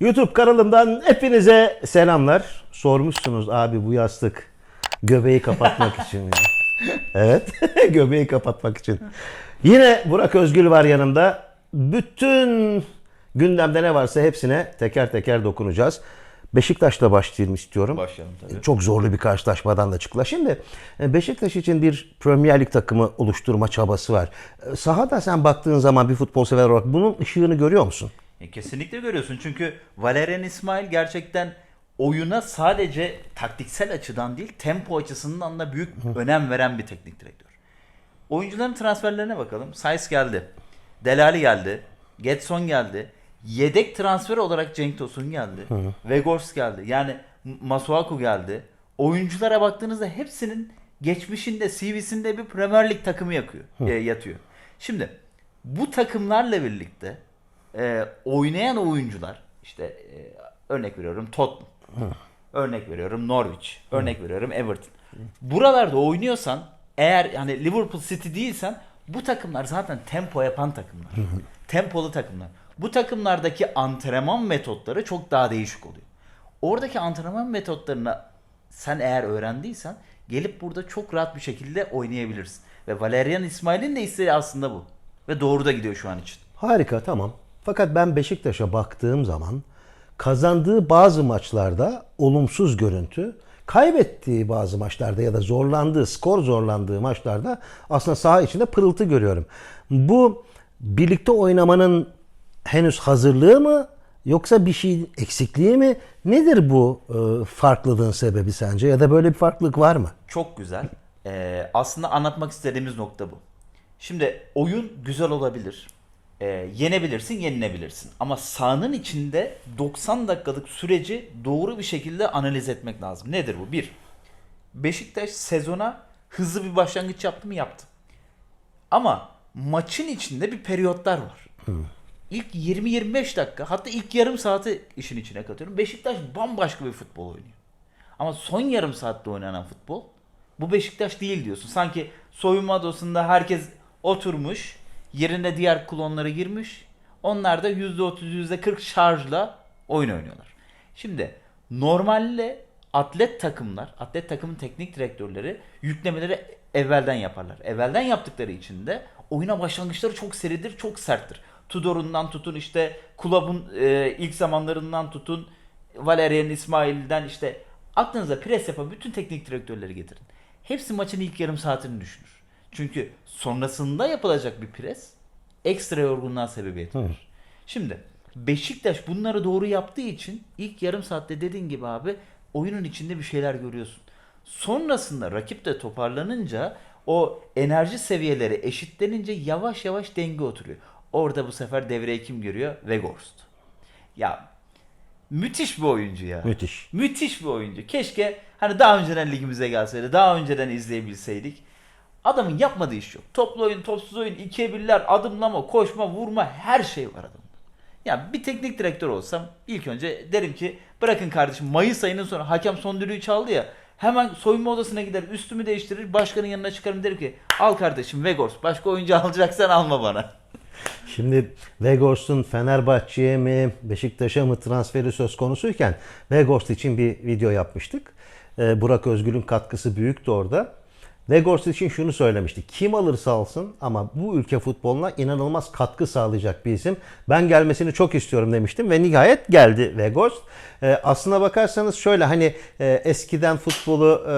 YouTube kanalımdan hepinize selamlar. Sormuşsunuz abi bu yastık göbeği kapatmak için. Evet, göbeği kapatmak için. Yine Burak Özgül var yanımda. Bütün gündemde ne varsa hepsine teker teker dokunacağız. Beşiktaş'la başlayalım istiyorum. Başlayalım tabii. Çok zorlu bir karşılaşmadan da çıktılar. Şimdi e, Beşiktaş için bir Premier Lig takımı oluşturma çabası var. E, Sahada sen baktığın zaman bir futbol sever olarak bunun ışığını görüyor musun? E, kesinlikle görüyorsun çünkü Valerian İsmail gerçekten oyuna sadece taktiksel açıdan değil tempo açısından da büyük önem veren bir teknik direktör. Oyuncuların transferlerine bakalım. Sayıs geldi. Delali geldi. Getson geldi. Yedek transfer olarak Cenk Tosun geldi. Vegors geldi. Yani Masuaku geldi. Oyunculara baktığınızda hepsinin geçmişinde CV'sinde bir Premier Lig takımı yakıyor, e, yatıyor. Şimdi bu takımlarla birlikte e, oynayan oyuncular işte e, örnek veriyorum Tottenham, örnek veriyorum Norwich, örnek veriyorum Everton. Buralarda oynuyorsan eğer hani Liverpool City değilsen bu takımlar zaten tempo yapan takımlar. Tempolu takımlar. Bu takımlardaki antrenman metotları çok daha değişik oluyor. Oradaki antrenman metotlarını sen eğer öğrendiysen gelip burada çok rahat bir şekilde oynayabilirsin. Ve Valerian İsmail'in de isteği aslında bu. Ve doğru da gidiyor şu an için. Harika tamam. Fakat ben Beşiktaş'a baktığım zaman kazandığı bazı maçlarda olumsuz görüntü, kaybettiği bazı maçlarda ya da zorlandığı, skor zorlandığı maçlarda aslında saha içinde pırıltı görüyorum. Bu birlikte oynamanın henüz hazırlığı mı yoksa bir şey eksikliği mi? Nedir bu e, farklılığın sebebi sence ya da böyle bir farklılık var mı? Çok güzel. Ee, aslında anlatmak istediğimiz nokta bu. Şimdi oyun güzel olabilir. Ee, yenebilirsin, yenilebilirsin. Ama sahanın içinde 90 dakikalık süreci doğru bir şekilde analiz etmek lazım. Nedir bu? Bir, Beşiktaş sezona hızlı bir başlangıç yaptı mı? Yaptı. Ama maçın içinde bir periyotlar var. İlk 20-25 dakika hatta ilk yarım saati işin içine katıyorum. Beşiktaş bambaşka bir futbol oynuyor. Ama son yarım saatte oynanan futbol bu Beşiktaş değil diyorsun. Sanki soyunma odasında herkes oturmuş, yerine diğer klonları girmiş. Onlar da %30, %40 şarjla oyun oynuyorlar. Şimdi normalde atlet takımlar, atlet takımın teknik direktörleri yüklemeleri evvelden yaparlar. Evvelden yaptıkları için de oyuna başlangıçları çok seridir, çok serttir. Tudor'undan tutun işte Kulab'ın e, ilk zamanlarından tutun Valerian İsmail'den işte aklınıza pres yapan bütün teknik direktörleri getirin. Hepsi maçın ilk yarım saatini düşünür. Çünkü sonrasında yapılacak bir pres ekstra yorgunluğa sebebiyet verir. Şimdi Beşiktaş bunları doğru yaptığı için ilk yarım saatte dediğin gibi abi oyunun içinde bir şeyler görüyorsun. Sonrasında rakip de toparlanınca o enerji seviyeleri eşitlenince yavaş yavaş denge oturuyor. Orada bu sefer devreye kim giriyor? Weghorst. Ya müthiş bir oyuncu ya. Müthiş. Müthiş bir oyuncu. Keşke hani daha önceden ligimize gelseydi, daha önceden izleyebilseydik. Adamın yapmadığı iş yok. Toplu oyun, topsuz oyun, ikiye birler, adımlama, koşma, vurma her şey var adamda. Ya bir teknik direktör olsam ilk önce derim ki bırakın kardeşim Mayıs ayının sonra hakem son düdüğü çaldı ya hemen soyunma odasına gider üstümü değiştirir başkanın yanına çıkarım derim ki al kardeşim Vegors başka oyuncu alacaksan alma bana. Şimdi Vegors'un Fenerbahçe'ye mi Beşiktaş'a mı transferi söz konusuyken Vegors için bir video yapmıştık. Ee, Burak Özgül'ün katkısı büyüktü orada. Vegors için şunu söylemişti. Kim alırsa alsın ama bu ülke futboluna inanılmaz katkı sağlayacak bir isim. Ben gelmesini çok istiyorum demiştim ve nihayet geldi Vegors. Ee, aslına bakarsanız şöyle hani e, eskiden futbolu e,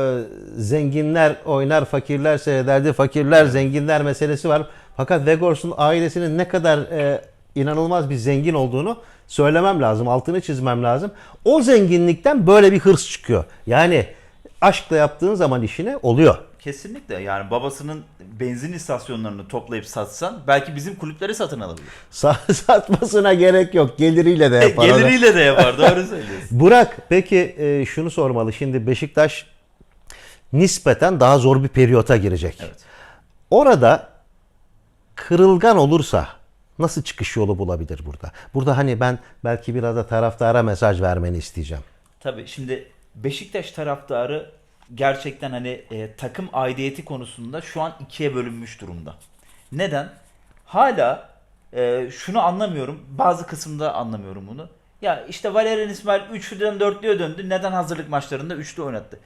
zenginler oynar fakirler seyrederdi. Fakirler zenginler meselesi var. Fakat Vegors'un ailesinin ne kadar e, inanılmaz bir zengin olduğunu söylemem lazım. Altını çizmem lazım. O zenginlikten böyle bir hırs çıkıyor. Yani aşkla yaptığın zaman işine oluyor. Kesinlikle yani babasının benzin istasyonlarını toplayıp satsan belki bizim kulüpleri satın alabilir. Sa- Satmasına gerek yok. Geliriyle de yapar. onu. Geliriyle de yapar doğru söylüyorsun. Burak peki e, şunu sormalı. Şimdi Beşiktaş nispeten daha zor bir periyota girecek. Evet. Orada kırılgan olursa nasıl çıkış yolu bulabilir burada? Burada hani ben belki biraz da taraftara mesaj vermeni isteyeceğim. Tabii şimdi Beşiktaş taraftarı gerçekten hani e, takım aidiyeti konusunda şu an ikiye bölünmüş durumda. Neden? Hala e, şunu anlamıyorum. Bazı kısımda anlamıyorum bunu. Ya işte Valerian İsmail 3'lüden 4'lüye döndü. Neden hazırlık maçlarında 3'lü oynattı?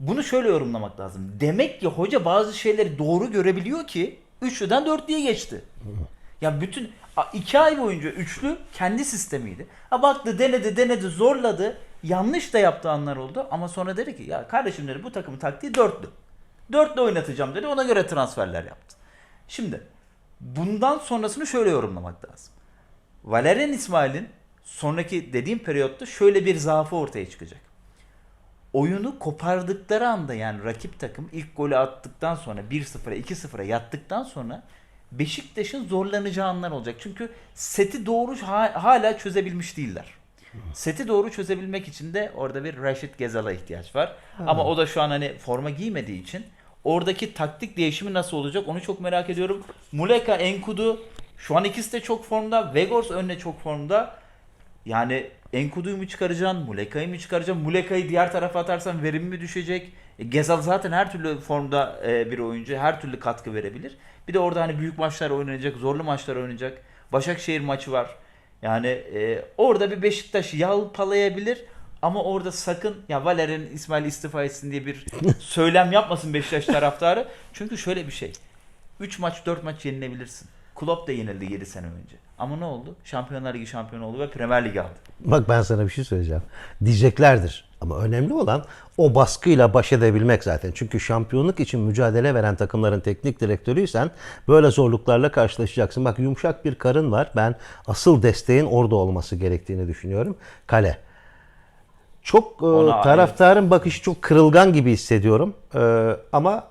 Bunu şöyle yorumlamak lazım. Demek ki hoca bazı şeyleri doğru görebiliyor ki 3'lüden 4'lüye geçti. Ya bütün a- iki ay boyunca üçlü kendi sistemiydi. Ha baktı denedi denedi zorladı. Yanlış da yaptığı anlar oldu. Ama sonra dedi ki ya kardeşim dedi bu takımın taktiği dörtlü. Dörtlü oynatacağım dedi. Ona göre transferler yaptı. Şimdi bundan sonrasını şöyle yorumlamak lazım. Valerian İsmail'in sonraki dediğim periyotta şöyle bir zaafı ortaya çıkacak. Oyunu kopardıkları anda yani rakip takım ilk golü attıktan sonra 1-0'a 2-0'a yattıktan sonra Beşiktaş'ın zorlanacağı anlar olacak. Çünkü seti doğru ha- hala çözebilmiş değiller. Seti doğru çözebilmek için de orada bir Rashid Gezal'a ihtiyaç var. Ama o da şu an hani forma giymediği için oradaki taktik değişimi nasıl olacak onu çok merak ediyorum. Muleka, Enkudu şu an ikisi de çok formda. Vegors önüne çok formda. Yani Enkudu'yu mu çıkaracaksın, Muleka'yı mı çıkaracaksın? Muleka'yı diğer tarafa atarsan verim mi düşecek? E, Gezal zaten her türlü formda e, bir oyuncu, her türlü katkı verebilir. Bir de orada hani büyük maçlar oynanacak, zorlu maçlar oynayacak. Başakşehir maçı var. Yani e, orada bir Beşiktaş yalpalayabilir ama orada sakın ya Valerian İsmail istifa etsin diye bir söylem yapmasın Beşiktaş taraftarı. Çünkü şöyle bir şey. 3 maç 4 maç yenilebilirsin. Klopp da yenildi 7 sene önce. Ama ne oldu? Şampiyonlar Ligi şampiyonu oldu ve Premier Ligi aldı. Bak ben sana bir şey söyleyeceğim. Diyeceklerdir. Ama önemli olan o baskıyla baş edebilmek zaten. Çünkü şampiyonluk için mücadele veren takımların teknik direktörüysen böyle zorluklarla karşılaşacaksın. Bak yumuşak bir karın var. Ben asıl desteğin orada olması gerektiğini düşünüyorum. Kale. Çok e, Ona- taraftarın bakışı çok kırılgan gibi hissediyorum. E, ama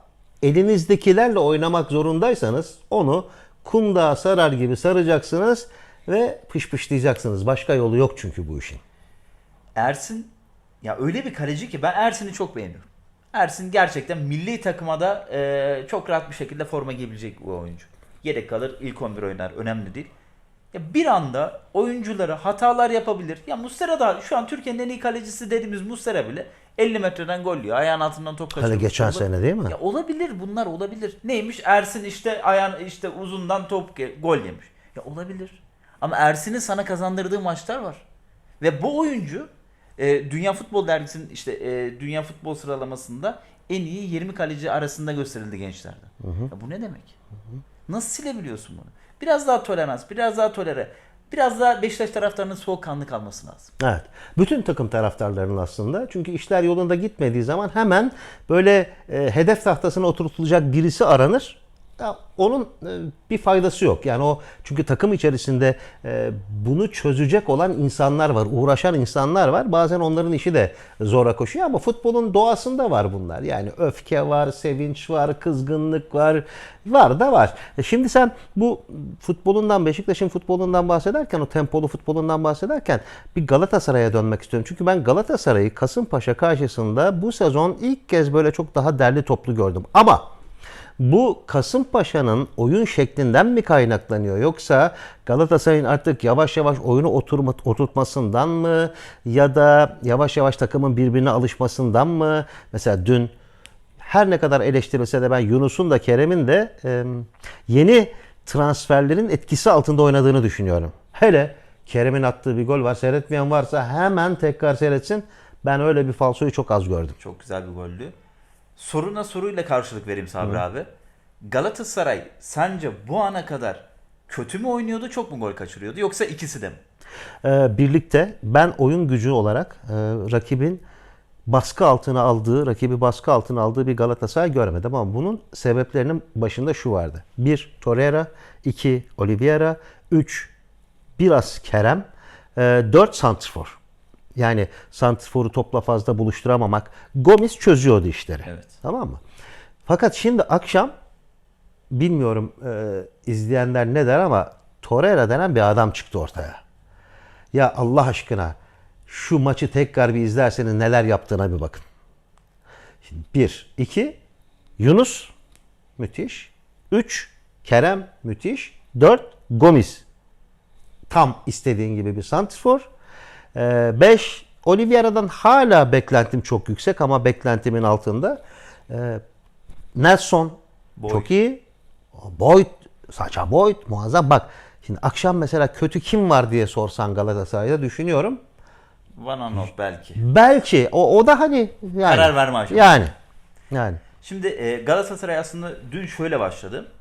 elinizdekilerle oynamak zorundaysanız onu kundağa sarar gibi saracaksınız ve pışpışlayacaksınız. Başka yolu yok çünkü bu işin. Ersin ya öyle bir kaleci ki ben Ersin'i çok beğeniyorum. Ersin gerçekten milli takıma da e, çok rahat bir şekilde forma giyebilecek bu oyuncu. Yedek kalır, ilk 11 oynar, önemli değil. Ya bir anda oyuncuları hatalar yapabilir. Ya Muslera da şu an Türkiye'nin en iyi kalecisi dediğimiz Muslera bile 50 metreden gol yiyor. Ayağın altından top kaçırıyor. Hani geçen sene değil mi? Ya olabilir bunlar olabilir. Neymiş? Ersin işte ayağın işte uzundan top ge- gol yemiş. Ya olabilir. Ama Ersin'in sana kazandırdığı maçlar var. Ve bu oyuncu e, Dünya Futbol Dergisi'nin işte e, Dünya Futbol sıralamasında en iyi 20 kaleci arasında gösterildi gençlerden. Ya bu ne demek? Nasıl silebiliyorsun bunu? Biraz daha tolerans, biraz daha tolere. Biraz daha Beşiktaş taraftarının soğukkanlı kalması lazım. Evet. Bütün takım taraftarlarının aslında. Çünkü işler yolunda gitmediği zaman hemen böyle e, hedef tahtasına oturtulacak birisi aranır. Ya onun e, bir faydası yok. Yani o çünkü takım içerisinde e, bunu çözecek olan insanlar var, uğraşan insanlar var. Bazen onların işi de zora koşuyor ama futbolun doğasında var bunlar. Yani öfke var, sevinç var, kızgınlık var. Var da var. E Şimdi sen bu futbolundan, Beşiktaş'ın futbolundan bahsederken, o tempolu futbolundan bahsederken bir Galatasaray'a dönmek istiyorum. Çünkü ben Galatasaray'ı Kasımpaşa karşısında bu sezon ilk kez böyle çok daha derli toplu gördüm. Ama bu Kasımpaşa'nın oyun şeklinden mi kaynaklanıyor yoksa Galatasaray'ın artık yavaş yavaş oyunu oturma, oturtmasından mı ya da yavaş yavaş takımın birbirine alışmasından mı? Mesela dün her ne kadar eleştirilse de ben Yunus'un da Kerem'in de e, yeni transferlerin etkisi altında oynadığını düşünüyorum. Hele Kerem'in attığı bir gol var. Seyretmeyen varsa hemen tekrar seyretsin. Ben öyle bir falsoyu çok az gördüm. Çok güzel bir goldü. Soruna soruyla karşılık vereyim Sabri abi. Galatasaray sence bu ana kadar kötü mü oynuyordu, çok mu gol kaçırıyordu yoksa ikisi de mi? Ee, birlikte ben oyun gücü olarak e, rakibin baskı altına aldığı, rakibi baskı altına aldığı bir Galatasaray görmedim ama bunun sebeplerinin başında şu vardı. 1. Torreira 2. Oliveira 3. Biraz Kerem 4. Santrfor. Yani Santrfor'u topla fazla buluşturamamak. Gomis çözüyordu işleri. Evet. Tamam mı? Fakat şimdi akşam bilmiyorum e, izleyenler ne der ama Torreira denen bir adam çıktı ortaya. Ya Allah aşkına şu maçı tekrar bir izlerseniz neler yaptığına bir bakın. Şimdi bir, iki, Yunus müthiş. Üç, Kerem müthiş. Dört, Gomis. Tam istediğin gibi bir santrfor. Ee, beş, Oliveira'dan hala beklentim çok yüksek ama beklentimin altında. Ee, Nelson Boyd. çok iyi. Boyd, Saça Boyd muazzam. Bak Şimdi akşam mesela kötü kim var diye sorsan Galatasaray'da düşünüyorum. Van Aanholt belki. Belki o, o da hani yani. Karar verme aşaması. Yani. Yani. Şimdi e, Galatasaray aslında dün şöyle başladı.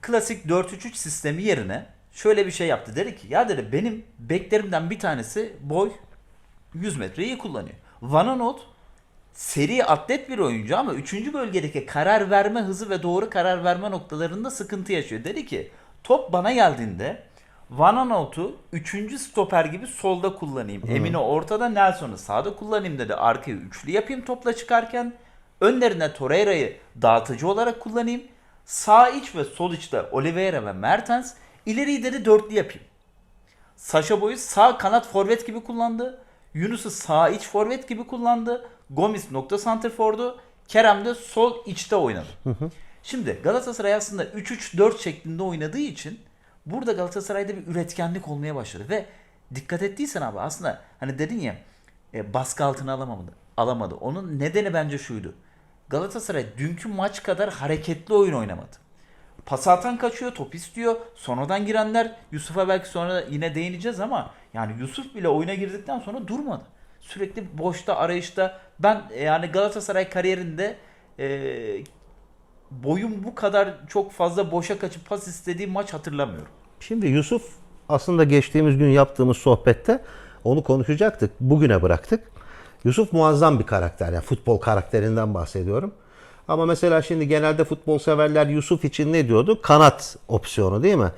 Klasik 4-3-3 sistemi yerine şöyle bir şey yaptı. Dedi ki ya dedi benim beklerimden bir tanesi boy 100 metreyi kullanıyor. Van Aanholt seri atlet bir oyuncu ama 3. bölgedeki karar verme hızı ve doğru karar verme noktalarında sıkıntı yaşıyor. Dedi ki top bana geldiğinde Van Aanholt'u 3. stoper gibi solda kullanayım. Emine ortada Nelson'u sağda kullanayım dedi. Arkayı üçlü yapayım topla çıkarken. Önlerine Torreira'yı dağıtıcı olarak kullanayım. Sağ iç ve sol içte Oliveira ve Mertens. İleriyi dedi dörtlü yapayım. Saşa Boy'u sağ kanat forvet gibi kullandı. Yunus'u sağ iç forvet gibi kullandı. Gomis nokta santrfordu. Kerem de sol içte oynadı. Şimdi Galatasaray aslında 3-3-4 şeklinde oynadığı için burada Galatasaray'da bir üretkenlik olmaya başladı ve dikkat ettiysen abi aslında hani dedin ya e, baskı altına alamadı. Alamadı. Onun nedeni bence şuydu. Galatasaray dünkü maç kadar hareketli oyun oynamadı. Pas atan kaçıyor, top istiyor. Sonradan girenler Yusuf'a belki sonra yine değineceğiz ama yani Yusuf bile oyuna girdikten sonra durmadı. Sürekli boşta, arayışta. Ben e, yani Galatasaray kariyerinde e, boyum bu kadar çok fazla boşa kaçıp pas istediğim maç hatırlamıyorum. Şimdi Yusuf aslında geçtiğimiz gün yaptığımız sohbette onu konuşacaktık. Bugüne bıraktık. Yusuf muazzam bir karakter. Yani futbol karakterinden bahsediyorum. Ama mesela şimdi genelde futbol severler Yusuf için ne diyordu? Kanat opsiyonu değil mi?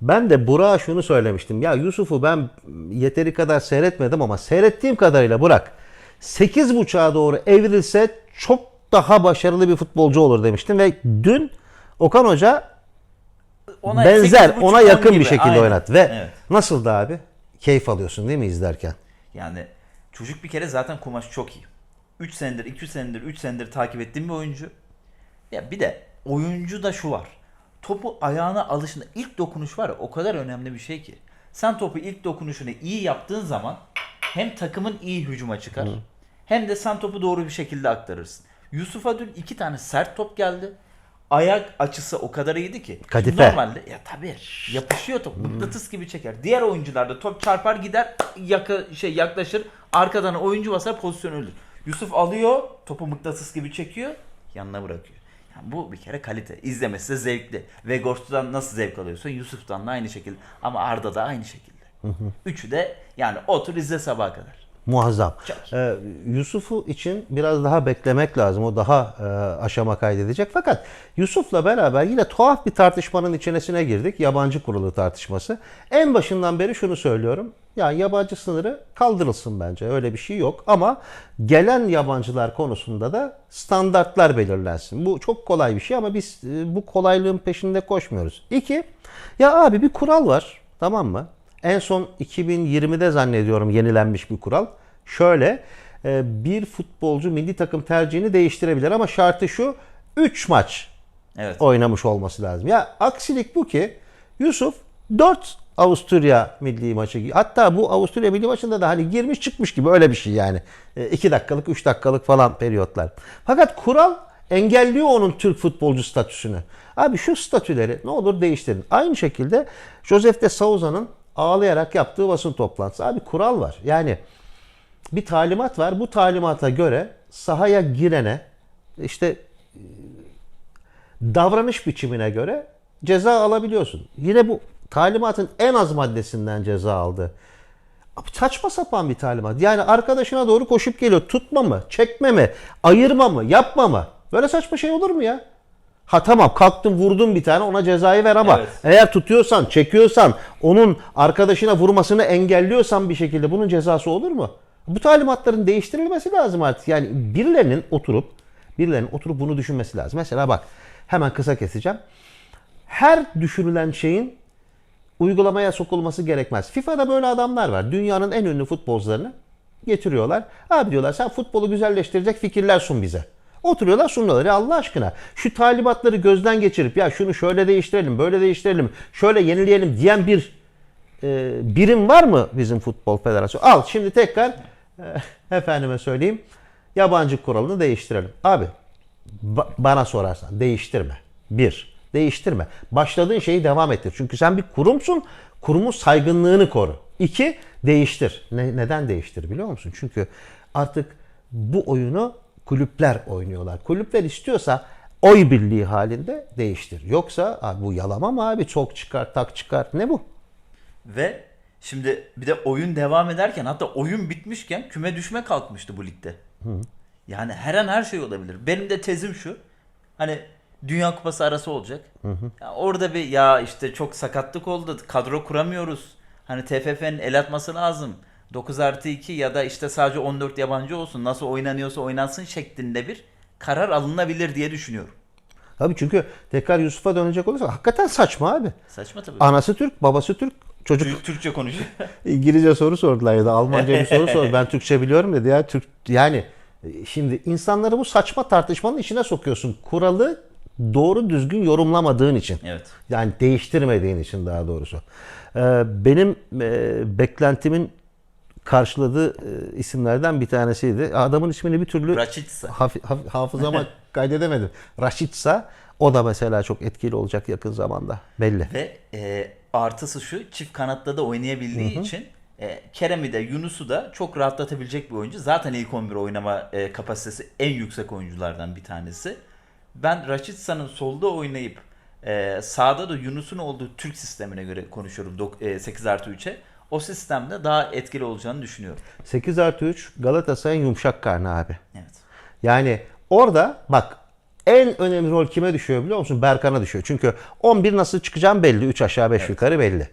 Ben de Burak'a şunu söylemiştim. Ya Yusuf'u ben yeteri kadar seyretmedim ama seyrettiğim kadarıyla Burak 8.5'a doğru evrilse çok daha başarılı bir futbolcu olur demiştim. Ve dün Okan Hoca Ona benzer 8.5 ona on yakın gibi. bir şekilde Aynen. oynattı. Ve Evet. nasıldı abi? Keyif alıyorsun değil mi izlerken? Yani çocuk bir kere zaten kumaş çok iyi. 3 senedir, 2 senedir, 3 senedir takip ettiğim bir oyuncu. Ya bir de oyuncu da şu var. Topu ayağına alışında ilk dokunuş var ya o kadar önemli bir şey ki. Sen topu ilk dokunuşunu iyi yaptığın zaman hem takımın iyi hücuma çıkar hem de sen topu doğru bir şekilde aktarırsın. Yusuf'a dün iki tane sert top geldi. Ayak açısı o kadar iyiydi ki. Kadife. Normalde ya tabii yapışıyor top. Mıknatıs gibi çeker. Diğer oyuncularda top çarpar gider yaka, şey yaklaşır. Arkadan oyuncu basar pozisyon ölür. Yusuf alıyor topu mıknatıs gibi çekiyor yanına bırakıyor. Yani bu bir kere kalite. İzlemesi de zevkli. Ve Ghost'tan nasıl zevk alıyorsun? Yusuf'tan da aynı şekilde. Ama Arda da aynı şekilde. Üçü de yani otur izle sabaha kadar. Muazzam. Ee, Yusuf'u için biraz daha beklemek lazım. O daha e, aşama kaydedecek. Fakat Yusuf'la beraber yine tuhaf bir tartışmanın içerisine girdik. Yabancı kurulu tartışması. En başından beri şunu söylüyorum. Yani yabancı sınırı kaldırılsın bence. Öyle bir şey yok. Ama gelen yabancılar konusunda da standartlar belirlensin. Bu çok kolay bir şey ama biz e, bu kolaylığın peşinde koşmuyoruz. İki, ya abi bir kural var. Tamam mı? En son 2020'de zannediyorum yenilenmiş bir kural. Şöyle e, bir futbolcu milli takım tercihini değiştirebilir ama şartı şu 3 maç Evet. oynamış olması lazım. Ya aksilik bu ki Yusuf 4 Avusturya milli maçı hatta bu Avusturya milli maçında da hani girmiş çıkmış gibi öyle bir şey yani. 2 dakikalık 3 dakikalık falan periyotlar. Fakat kural engelliyor onun Türk futbolcu statüsünü. Abi şu statüleri ne olur değiştirin. Aynı şekilde Josef de Souza'nın ağlayarak yaptığı basın toplantısı. Abi kural var. Yani bir talimat var. Bu talimata göre sahaya girene işte davranış biçimine göre ceza alabiliyorsun. Yine bu talimatın en az maddesinden ceza aldı. Abi Saçma sapan bir talimat. Yani arkadaşına doğru koşup geliyor. Tutma mı? Çekme mi? Ayırma mı? Yapma mı? Böyle saçma şey olur mu ya? Ha tamam kalktın vurdun bir tane ona cezayı ver ama Evet. eğer tutuyorsan, çekiyorsan, onun arkadaşına vurmasını engelliyorsan bir şekilde bunun cezası olur mu? Bu talimatların değiştirilmesi lazım artık. Yani birilerinin oturup birilerinin oturup bunu düşünmesi lazım. Mesela bak hemen kısa keseceğim. Her düşünülen şeyin uygulamaya sokulması gerekmez. FIFA'da böyle adamlar var. Dünyanın en ünlü futbolcularını getiriyorlar. Abi diyorlar sen futbolu güzelleştirecek fikirler sun bize. Oturuyorlar sunuyorlar. Ya Allah aşkına şu talimatları gözden geçirip ya şunu şöyle değiştirelim, böyle değiştirelim, şöyle yenileyelim diyen bir e, birim var mı bizim futbol federasyonu? Al şimdi tekrar e, efendime söyleyeyim yabancı kuralını değiştirelim. Abi ba- bana sorarsan değiştirme. Bir. değiştirme. Başladığın şeyi devam ettir. Çünkü sen bir kurumsun, kurumun saygınlığını koru. İki, değiştir. Ne, neden değiştir biliyor musun? Çünkü artık bu oyunu kulüpler oynuyorlar. Kulüpler istiyorsa oy birliği halinde değiştir. Yoksa abi bu yalama mı abi? Çok çıkar, tak çıkar. Ne bu? Ve şimdi bir de oyun devam ederken hatta oyun bitmişken küme düşme kalkmıştı bu ligde. Yani her an her şey olabilir. Benim de tezim şu. Hani Dünya Kupası arası olacak. Ya orada bir ya işte çok sakatlık oldu. Kadro kuramıyoruz. Hani TFF'nin el atması lazım. 9 artı 2 ya da işte sadece 14 yabancı olsun. Nasıl oynanıyorsa oynansın şeklinde bir karar alınabilir diye düşünüyorum. Abi çünkü tekrar Yusuf'a dönecek olursak hakikaten saçma abi. Saçma tabii. Anası Türk, babası Türk. Çocuk Türk- Türkçe konuşuyor. İngilizce soru sordular ya da Almanca bir soru sordu. Ben Türkçe biliyorum dedi ya. Türk yani e, şimdi insanları bu saçma tartışmanın içine sokuyorsun. Kuralı doğru düzgün yorumlamadığın için. evet. Yani değiştirmediğin için daha doğrusu. Ee, benim e, beklentimin karşıladığı e, isimlerden bir tanesiydi. Adamın ismini bir türlü Raçitsa. hafi- haf- hafızama kaydedemedim. Raşitsa o da mesela çok etkili olacak yakın zamanda. Belli. Ve e, artısı şu çift kanatta da oynayabildiği için e, Kerem'i de Yunus'u da çok rahatlatabilecek bir oyuncu. Zaten ilk 11 oynama e, kapasitesi en yüksek oyunculardan bir tanesi. Ben Raşitsa'nın solda oynayıp e, sağda da Yunus'un olduğu Türk sistemine göre konuşuyorum dok- e, 8 artı 3'e. O sistemde daha etkili olacağını düşünüyorum. 8 artı 3 Galatasaray'ın yumuşak karnı abi. Evet. Yani orada bak en önemli rol kime düşüyor biliyor musun? Berkan'a düşüyor. Çünkü 11 nasıl çıkacağım belli. 3 aşağı 5 yukarı belli.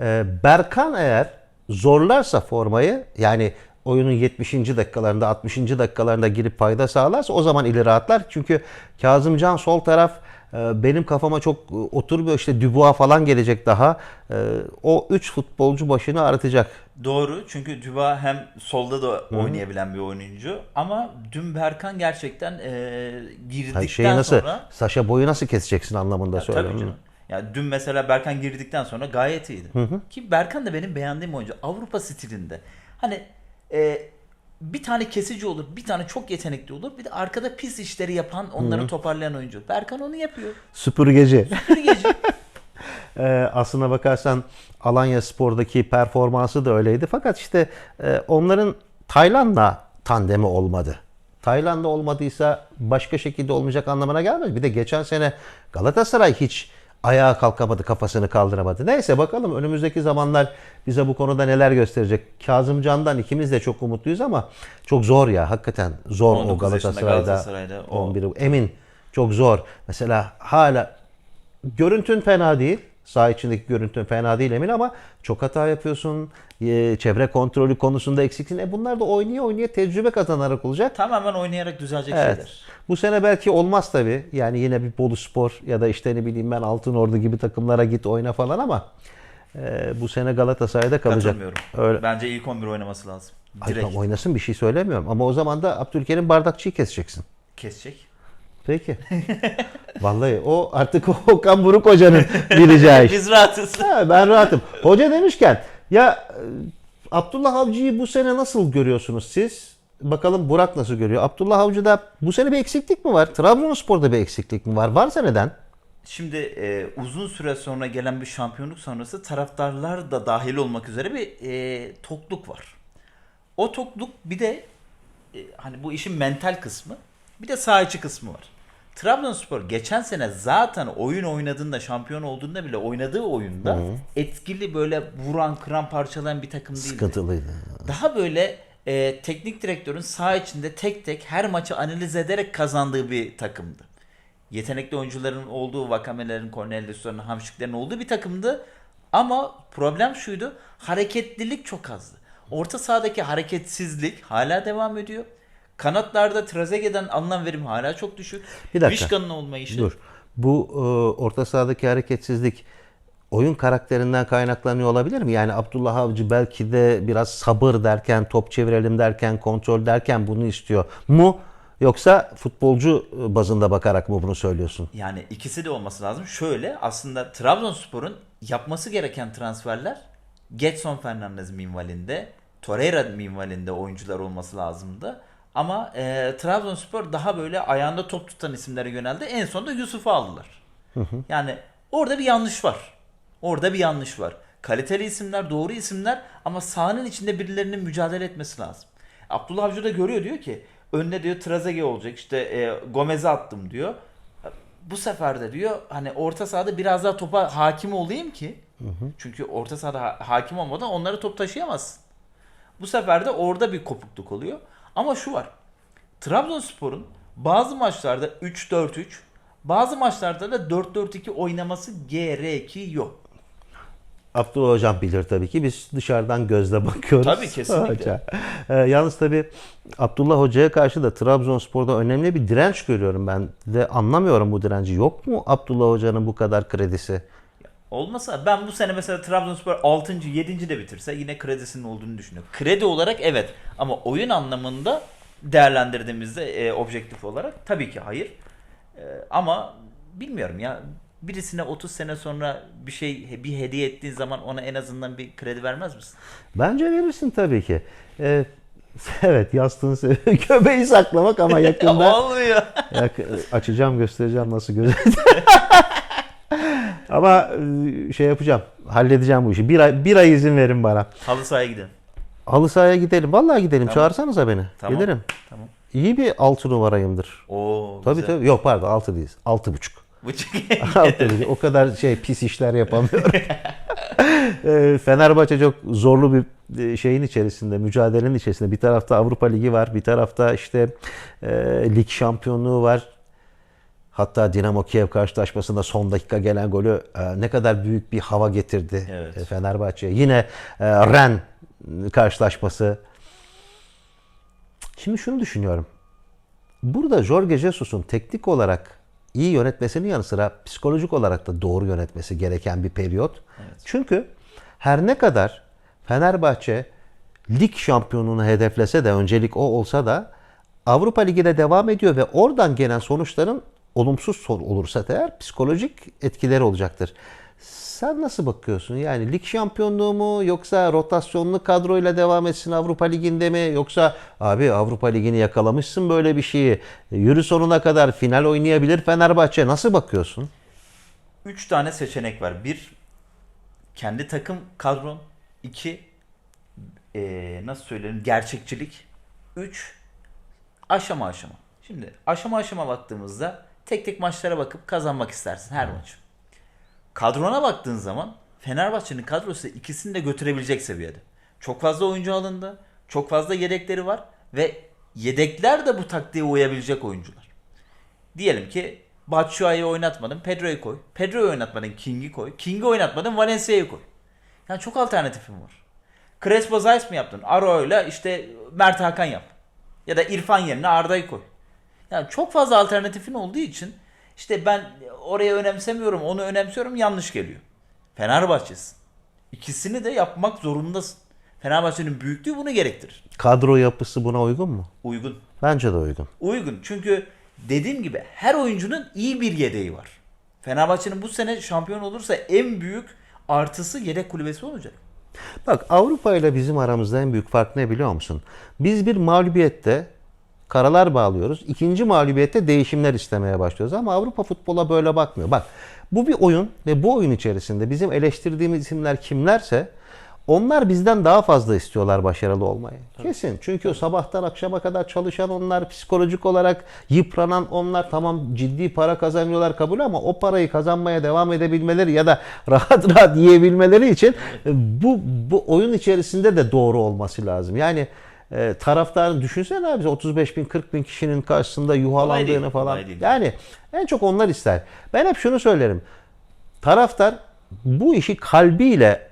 Ee, Berkan eğer zorlarsa formayı yani oyunun 70. dakikalarında 60. dakikalarında girip payda sağlarsa o zaman ileri atlar. Çünkü Kazımcan sol taraf benim kafama çok e, oturmuyor. İşte Dubois falan gelecek daha. E, O 3 futbolcu başını ağrıtacak. Doğru çünkü Duba hem solda da oynayabilen bir oyuncu ama dün Berkan gerçekten e, girdikten Hayır, şeyi nasıl, sonra Saşa boyu nasıl keseceksin anlamında Ya söylüyorum. Tabii canım. Ya dün mesela Berkan girdikten sonra gayet iyiydi. Ki Berkan da benim beğendiğim oyuncu. Avrupa stilinde. Hani e, bir tane kesici olur, bir tane çok yetenekli olur. Bir de arkada pis işleri yapan, onları toparlayan oyuncu. Berkan onu yapıyor. Süpürgeci. Süpürgeci. Ee, aslına bakarsan Alanya Spor'daki performansı da öyleydi. Fakat işte e, onların Tayland'la tandemi olmadı. Tayland'da olmadıysa başka şekilde olmayacak anlamına gelmez. Bir de geçen sene Galatasaray hiç ayağa kalkamadı, kafasını kaldıramadı. Neyse bakalım önümüzdeki zamanlar bize bu konuda neler gösterecek. Kazımcan'dan ikimiz de çok umutluyuz ama çok zor ya hakikaten zor o 19 yaşında Galatasaray'da. Galatasaray'da o- 11 emin çok zor. Mesela hala görüntün fena değil. Sağ içindeki görüntün fena değil emin ama çok hata yapıyorsun. Ee, Çevre kontrolü konusunda eksiksin. E bunlar da oynaya oynaya tecrübe kazanarak olacak. Tamamen oynayarak düzelecek Evet. şeyler. Bu sene belki olmaz tabii. Yani yine bir Bolu Spor ya da işte ne bileyim ben Altınordu gibi takımlara git oyna falan ama e, bu sene Galatasaray'da kalacak. Katılmıyorum. Öyle. Bence ilk 11 oynaması lazım. Ay, Direkt tamam, oynasın bir şey söylemiyorum. Ama o zaman da Abdülkerim Bardakçı'yı keseceksin. kesecek. Peki. Vallahi o artık Okan Buruk Hoca'nın bileceği iş. Biz rahatız. Ha, ben rahatım. Hoca demişken ya e, Abdullah Avcı'yı bu sene nasıl görüyorsunuz siz? Bakalım Burak nasıl görüyor? Abdullah Avcı'da bu sene bir eksiklik mi var? Trabzonspor'da bir eksiklik mi var? Varsa neden? Şimdi e, uzun süre sonra gelen bir şampiyonluk sonrası taraftarlar da dahil olmak üzere bir e, tokluk var. O tokluk bir de e, hani bu işin mental kısmı bir de saha içi kısmı var. Trabzonspor geçen sene zaten oyun oynadığında şampiyon olduğunda bile oynadığı oyunda etkili böyle vuran kıran parçalayan bir takım değildi. Sıkıntılıydı. Daha böyle e, teknik direktörün saha içinde tek tek her maçı analiz ederek kazandığı bir takımdı. Yetenekli oyuncuların olduğu, Vakame'lerin, Cornelius'ların, Hamşiklerin olduğu bir takımdı. Ama problem şuydu, hareketlilik çok azdı. Orta sahadaki hareketsizlik hala devam ediyor. Kanatlarda Trezeguet'den alınan verim hala çok düşük. Bir dakika. Vişkan'ın olmayışı. Dur. Bu e, orta sahadaki hareketsizlik oyun karakterinden kaynaklanıyor olabilir mi? Yani Abdullah Avcı belki de biraz sabır derken, top çevirelim derken, kontrol derken bunu istiyor mu? Yoksa futbolcu e, bazında bakarak mı bunu söylüyorsun? Yani ikisi de olması lazım. Şöyle aslında Trabzonspor'un yapması gereken transferler Getson Fernandez minvalinde, Torreira minvalinde oyuncular olması lazımdı. Ama e, Trabzonspor daha böyle ayağında top tutan isimlere yöneldi. En sonunda Yusuf'u aldılar. Yani orada bir yanlış var. Orada bir yanlış var. Kaliteli isimler, doğru isimler ama sahanın içinde birilerinin mücadele etmesi lazım. Abdullah Avcı da görüyor diyor ki önüne diyor Trezeguet olacak işte e, Gomez'i attım diyor. Bu sefer de diyor hani orta sahada biraz daha topa hakim olayım ki çünkü orta sahada ha- hakim olmadan onları top taşıyamazsın. Bu sefer de orada bir kopukluk oluyor. Ama şu var. Trabzonspor'un bazı maçlarda 3-4-3, bazı maçlarda da 4-4-2 oynaması gerekiyor. Abdullah Hocam bilir tabii ki. Biz dışarıdan gözle bakıyoruz. Tabii, kesinlikle. Hoca. Ee, yalnız tabii Abdullah Hoca'ya karşı da Trabzonspor'da önemli bir direnç görüyorum ben. De anlamıyorum bu direnci. Yok mu Abdullah Hoca'nın bu kadar kredisi? Olmasa ben bu sene mesela Trabzonspor 6. 7. de bitirse yine kredisinin olduğunu düşünüyorum. Kredi olarak evet ama oyun anlamında değerlendirdiğimizde e, objektif olarak tabii ki hayır. E, ama bilmiyorum ya birisine 30 sene sonra bir şey bir hediye ettiğin zaman ona en azından bir kredi vermez misin? Bence verirsin tabii ki. Ee, evet yastığın göbeği saklamak ama yakında Olmuyor. Yak- açacağım göstereceğim nasıl göz. Ama e, şey yapacağım. Halledeceğim bu işi. Bir ay, bir ay izin verin bana. Halı sahaya gidelim. Halı sahaya gidelim. Vallahi gidelim. Tamam. Çağırsanıza beni. Tamam. Gelirim. Tamam. İyi bir 6 numarayımdır. Oo, Tabii güzel. tabii. Yok pardon 6 değil. 6,5. Bu çok Altı değil. o kadar şey pis işler yapamıyorum. Ee, Fenerbahçe çok zorlu bir e, şeyin içerisinde, mücadelenin içerisinde. Bir tarafta Avrupa Ligi var, bir tarafta işte e, lig şampiyonluğu var. Hatta Dinamo Kiev karşılaşmasında son dakika gelen golü e, ne kadar büyük bir hava getirdi Evet. e, Fenerbahçe'ye. Yine e, Ren karşılaşması. Şimdi şunu düşünüyorum. Burada Jorge Jesus'un teknik olarak iyi yönetmesinin yanı sıra psikolojik olarak da doğru yönetmesi gereken bir periyot. Çünkü her ne kadar Fenerbahçe lig şampiyonluğunu hedeflese de öncelik o olsa da Avrupa Ligi'ne devam ediyor ve oradan gelen sonuçların olumsuz son- olursa eğer psikolojik etkileri olacaktır. Sen nasıl bakıyorsun? Yani lig şampiyonluğu mu yoksa rotasyonlu kadroyla devam etsin Avrupa Ligi'nde mi yoksa abi Avrupa Ligi'ni yakalamışsın böyle bir şeyi yürü sonuna kadar final oynayabilir Fenerbahçe nasıl bakıyorsun? Üç tane seçenek var. Bir, kendi takım kadron. İki, eee, nasıl söylerim gerçekçilik. Üç, aşama aşama. Şimdi aşama aşama baktığımızda tek tek maçlara bakıp kazanmak istersin her maçı. Kadrona baktığın zaman Fenerbahçe'nin kadrosu ikisini de götürebilecek seviyede. Çok fazla oyuncu alındı. Çok fazla yedekleri var. Ve yedekler de bu taktiğe uyabilecek oyuncular. Diyelim ki Batshuayi'yi oynatmadın Pedro'yu koy. Pedro'yu oynatmadın King'i koy. King'i oynatmadın Valencia'yı koy. Yani çok alternatifim var. Crespo Zayt mi yaptın? Aro'yla işte Mert Hakan yap. Ya da İrfan yerine Arda'yı koy. Yani çok fazla alternatifin olduğu için işte ben oraya önemsemiyorum, onu önemsiyorum yanlış geliyor. Fenerbahçe'sin. İkisini de yapmak zorundasın. Fenerbahçe'nin büyüklüğü bunu gerektirir. Kadro yapısı buna uygun mu? Uygun. Bence de uygun. Uygun. Çünkü dediğim gibi her oyuncunun iyi bir yedeği var. Fenerbahçe'nin bu sene şampiyon olursa en büyük artısı yedek kulübesi olacak. Bak Avrupa ile bizim aramızda en büyük fark ne biliyor musun? Biz bir mağlubiyette karalar bağlıyoruz. İkinci mağlubiyette değişimler istemeye başlıyoruz. Ama Avrupa futbola böyle bakmıyor. Bak bu bir oyun ve bu oyun içerisinde bizim eleştirdiğimiz isimler kimlerse onlar bizden daha fazla istiyorlar başarılı olmayı. Kesin. Çünkü sabahtan akşama kadar çalışan onlar, psikolojik olarak yıpranan onlar tamam ciddi para kazanıyorlar kabul ama o parayı kazanmaya devam edebilmeleri ya da rahat rahat yiyebilmeleri için bu bu oyun içerisinde de doğru olması lazım. Yani e, taraftarın düşünsene abi 35 bin 40 bin kişinin karşısında yuhalandığını değil, falan. kolay değil. Yani en çok onlar ister. Ben hep şunu söylerim. Taraftar bu işi kalbiyle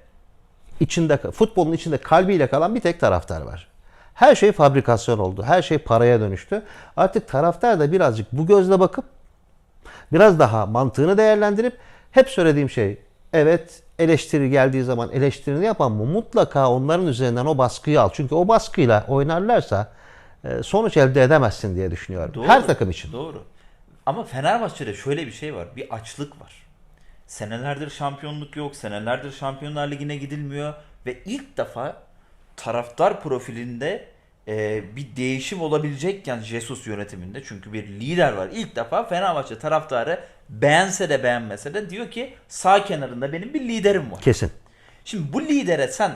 içinde futbolun içinde kalbiyle kalan bir tek taraftar var. Her şey fabrikasyon oldu. Her şey paraya dönüştü. Artık taraftar da birazcık bu gözle bakıp biraz daha mantığını değerlendirip hep söylediğim şey evet eleştiri geldiği zaman eleştirini yapan mı mutlaka onların üzerinden o baskıyı al. Çünkü o baskıyla oynarlarsa e, sonuç elde edemezsin diye düşünüyorum. Doğru. Her takım için. Doğru. Ama Fenerbahçe'de şöyle bir şey var. Bir açlık var. Senelerdir şampiyonluk yok. Senelerdir Şampiyonlar Ligi'ne gidilmiyor. Ve ilk defa taraftar profilinde e, bir değişim olabilecekken Jesus yönetiminde çünkü bir lider var. İlk defa Fenerbahçe taraftarı beğense de beğenmese de diyor ki sağ kenarında benim bir liderim var. Kesin. Şimdi bu lidere sen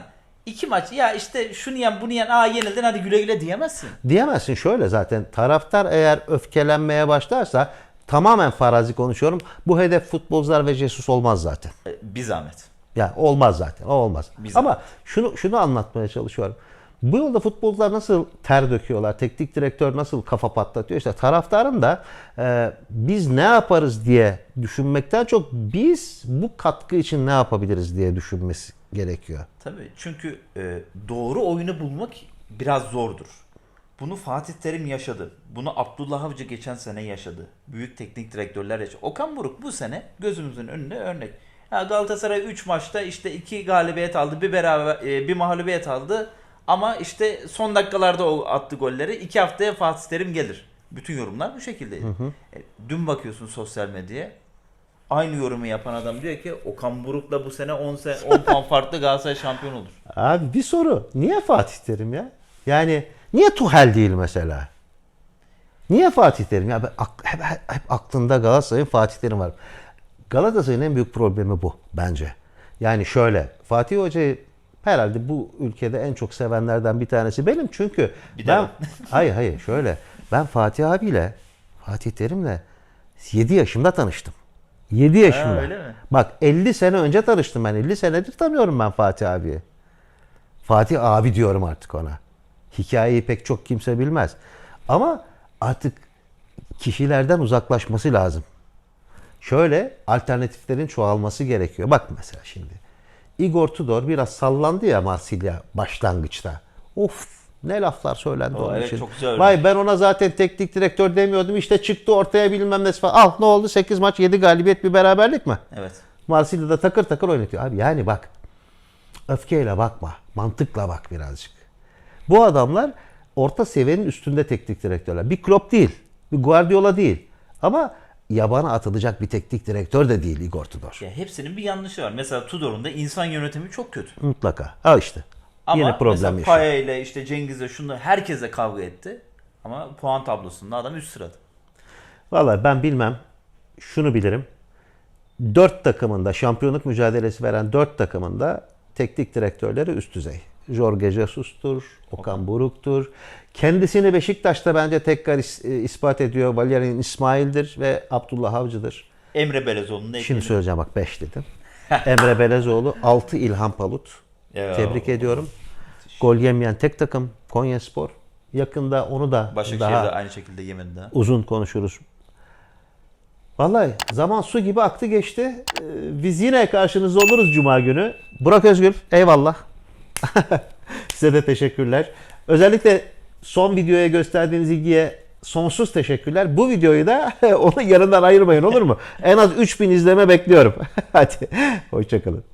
iki maç ya işte şunu yen bunu yen aa yenildin hadi güle güle diyemezsin. Diyemezsin şöyle zaten taraftar eğer öfkelenmeye başlarsa tamamen farazi konuşuyorum. Bu hedef futbolcular ve Jesus olmaz zaten. E, bir zahmet. Ya olmaz zaten. O olmaz. Biz- Ama şunu şunu anlatmaya çalışıyorum. Bu yolda futbolcular nasıl ter döküyorlar, teknik direktör nasıl kafa patlatıyor. İşte taraftarın da e, biz ne yaparız diye düşünmekten çok biz bu katkı için ne yapabiliriz diye düşünmesi gerekiyor. Tabii çünkü e, doğru oyunu bulmak biraz zordur. Bunu Fatih Terim yaşadı. Bunu Abdullah Avcı geçen sene yaşadı. Büyük teknik direktörler yaşadı. Okan Buruk bu sene gözümüzün önüne örnek. Ha, Galatasaray 3 maçta işte 2 galibiyet aldı, bir beraber e, bir mağlubiyet aldı. Ama işte son dakikalarda o attı golleri. 2 haftaya Fatih Terim gelir. Bütün yorumlar bu şekildeydi. E, dün bakıyorsun sosyal medyaya. Aynı yorumu yapan adam diyor ki Okan Buruk'la bu sene 10 se 10 puan farklı Galatasaray şampiyon olur. Abi bir soru. Niye Fatih Terim ya? Yani niye Tuhel değil mesela? Niye Fatih Terim? Ya ben hep, hep, hep aklında Galatasaray'ın Fatih Terim var. Galatasaray'ın en büyük problemi bu bence. Yani şöyle Fatih Hoca'yı herhalde bu ülkede en çok sevenlerden bir tanesi benim. Çünkü Bir ben hayır hayır şöyle ben Fatih abiyle Fatih Terim'le 7 yaşımda tanıştım. 7 yaşımda. öyle mi? Bak 50 sene önce tanıştım ben. 50 senedir tanıyorum ben Fatih abiyi. Fatih abi diyorum artık ona. Hikayeyi pek çok kimse bilmez. Ama artık kişilerden uzaklaşması lazım. Şöyle alternatiflerin çoğalması gerekiyor. Bak mesela şimdi. Igor Tudor biraz sallandı ya Marsilya başlangıçta. Of ne laflar söylendi O, onun evet, için. çok güzel Vay ben ona zaten teknik direktör demiyordum. İşte çıktı ortaya bilmem ne falan. Al ne oldu? 8 maç 7 galibiyet bir beraberlik mi? Evet. Marsilya'da takır takır oynatıyor. Abi yani bak öfkeyle bakma. Mantıkla bak birazcık. Bu adamlar orta seviyenin üstünde teknik direktörler. Bir Klopp değil. Bir Guardiola değil. Ama yabana atılacak bir teknik direktör de değil Igor Tudor. Ya hepsinin bir yanlışı var. Mesela Tudor'un da insan yönetimi çok kötü. Mutlaka. Al işte. Ama Yine problem mesela yaşıyor. Paya ile işte Cengiz'le şunla herkese kavga etti. Ama puan tablosunda adam üst sırada. Vallahi ben bilmem. Şunu bilirim. Dört takımında şampiyonluk mücadelesi veren dört takımında teknik direktörleri üst düzey. Jorge Jesus'tur, Okan Buruk'tur. Kendisini Beşiktaş'ta bence tekrar is- e, ispat ediyor. Valerian İsmail'dir ve Abdullah Avcı'dır. Emre Belezoğlu'nun da Şimdi söyleyeceğim bak 5 dedim. Emre Belezoğlu, 6 İlhan Palut. Ya. Tebrik ediyorum. Gol yemeyen tek takım Konyaspor. Yakında onu da daha de aynı şekilde yemedi daha. uzun konuşuruz. Vallahi zaman su gibi aktı geçti. Ee, Biz yine karşınızda oluruz Cuma günü. Burak Özgül eyvallah. Size de teşekkürler. Özellikle son videoya gösterdiğiniz ilgiye sonsuz teşekkürler. Bu videoyu da onun yanından ayırmayın olur mu? En az 3000 izleme bekliyorum. Hadi hoşçakalın.